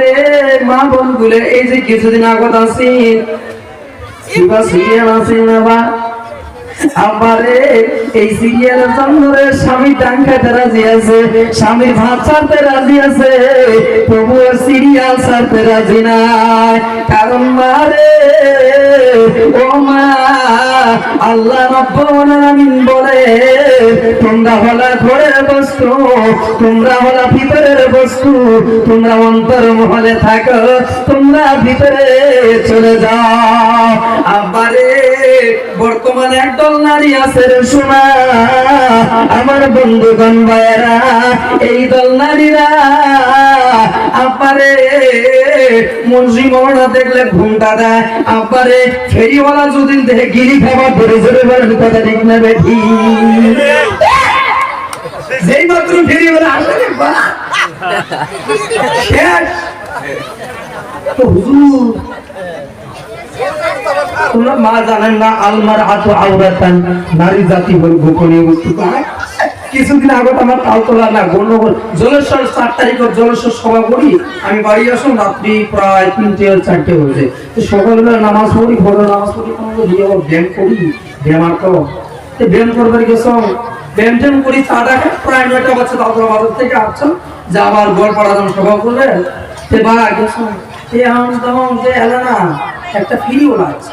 আব্বারে মা বোন গুলে এই যে কিছুদিন আগত আছেন শিবা সিরিয়াল আছে না বা আব্বারে এই স্বামী আছে স্বামীর ভাত ছাড়তে রাজি আছে, প্রভু সিরিয়াল রাজি নাই। কারণ মারে ও মা, আল্লাহ রব্বুল আলামিন বলে তোমরা হলা ঘরের বস্তু, তোমরা হলা ভিতরের বস্তু, তোমরা অন্তর মহলে থাকো, তোমরা ভিতরে চলে যাও। আবারে বর্তমানে একদল নারী আছে রে শোনা আমার বন্ধুগণ ভাইয়েরা, এই দল নারীরা আপারে মুন্সি মহড়া দেখলে ঘুমটা দেয়। আপারে, ফেরিওয়ালা যদি দেখে গিরি খাবার ধরে ধরে বলেন কথা ঠিক না বেঠি। যেই মাত্র ফেরিওয়ালা আসলে। তো হুজুর, তোমরা মা জানেন না আলমার হাত আওরাতান, নারী জাতি হল গোপনীয় বস্তু কিছুদিন আগত আমার তালতলা না গণ্ডগোল জলেশ্বর চার তারিখের জলেশ্বর সভা করি, আমি বাড়ি আসুন, রাত্রি প্রায় তিনটে চারটে হয়েছে। তো সকালবেলা নামাজ পড়ি ভোরের নামাজ পড়ি, কোনো দিয়ে আবার ব্যায়াম করি, ব্যায়াম আর তো ব্যায়াম করবার গেছিলাম ব্যায়াম ট্যায়াম করি, চা প্রায় নয়টা বাচ্চা তালতলা বাজার থেকে যে আবার গোয়ালপাড়া সভা করলে সে বা গেছিলাম সে আম তখন যে এলো না, একটা ফিরিও লাগছে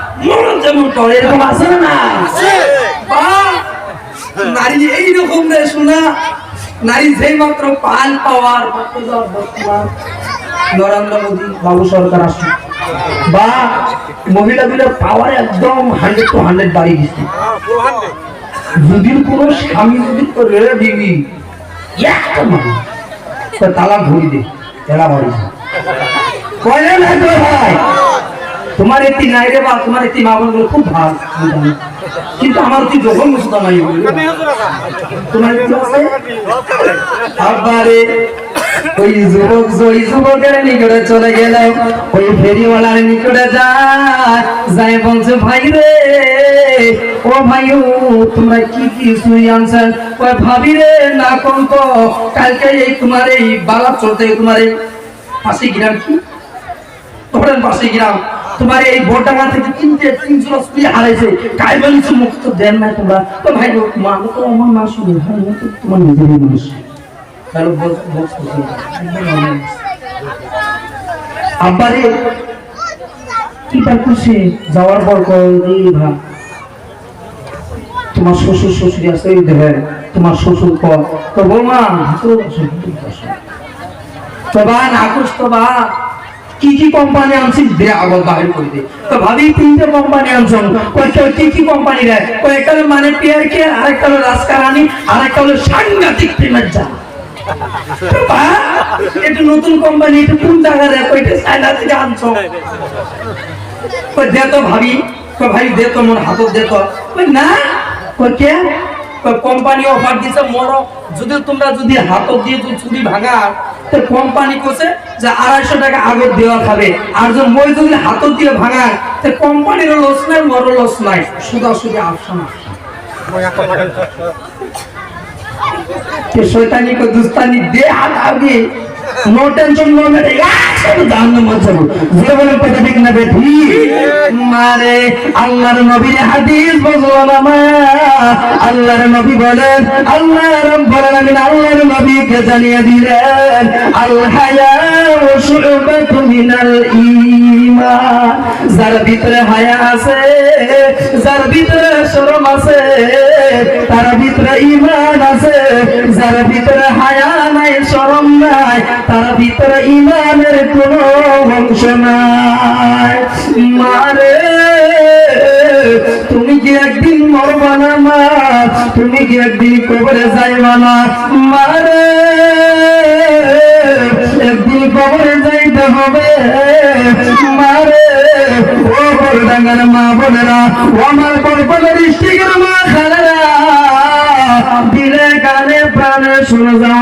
মরণ যেমন পাওয়ার এরকম আছে না নারী এইরকম রে শোনা। নারী যেই মাত্র পাল পাওয়ার নরেন্দ্র মোদী বাবু সরকার আসছে। বা মহিলাগুলোর পাওয়ার একদম হান্ড্রেড টু হান্ড্রেড বাড়ি গেছে যদি কোনো স্বামী যদি করে দিবি একটা মানুষ তালা ঘুরি দে এরা কয়লা না ভাই? তোমার একটি নাই রে বা, তোমার একটি মা বোনগুলো খুব ভালো। কিন্তু আমার কি যখন মুসুদা তোমার আছে? ওই যুবক, ওই যুবকের নিকটে চলে গেল ওই ফেরিওয়ালার নিকটে যায় বলছে, ভাই রে, ও ভাই তোমরা কি কি সুই আনছেন ওই ভাবি রে, না কোন কালকে এই তোমার এই বালা চলতে তোমার এই পাশে গ্রাম কি? তোমার পাশে গ্রাম। তোমার এই বোটাঙ্গা থেকে তিনশো স্ত্রী হারাইছে। কাই বলিছে মুখ তো দেন না তোমরা। তো ভাই মা তো আমার মা শুনে ভাই তো তোমার নিজেরই মানুষ। আব্বারে কি খুশি যাওয়ার পর ভাই তোমার শ্বশুর শ্বশুরি আছে, এই তোমার শ্বশুর কর তো বৌমা তো বা নাকুশ বা কি কি কোম্পানি আনছি? দে, আবার বাইরে করে দে। তো ভাবি, তিনটে কোম্পানি আনছেন। কয়েকটা কি কি কোম্পানি দেয় কয়েকটা হলো মানে পেয়ার কে আরেকটা হলো রাজকারানি আরেকটা হলো সাংঘাতিক প্রেমের যা কোম্পানি অফার দিছে মোর যদি তোমরা যদি হাতত দিয়ে চুরি ভাঙা তো কোম্পানি কোসে যে আড়াইশো টাকা আগত দেওয়া খাবে। আর যে মই যদি হাতত দিয়ে ভাঙায় তো কোম্পানিরও লস নাই মরও লস নাই। সুদা সুদা আফসান না। শৈতানি কো দুস্তানি দে হাত আগে। నో టెన్షన్ లో దాన్నం వచ్చారు জীবনে কথা ঠিক না বেঠি। মারে, আল্লাহর নবীর হাদিস বুঝলাম আল্লাহর নবী বলেন আল্লাহ রব্বুল আলামিন আল্লাহর নবীকে জানিয়ে দিলেন, আল হায়া শুউবাতু মিনাল ঈমান। যার ভিতরে হায়া আছে, যার ভিতরে শরম আছে, তার ভিতরে ঈমান আছে, যার ভিতরে হায়া নাই, তার ভিতরে ঈমানের কোনো অংশ নাই। মারে তুমি কি একদিন মরবা না, মা? তুমি কি একদিন কবরে যাইবা না? মারে একদিন কবরে যাইতে হবে। মারে গুণাগার মা বোনেরা, ও আমার বরপদের স্টিকের মা খালেরা। দিলে গানে প্রাণে শুনে যাও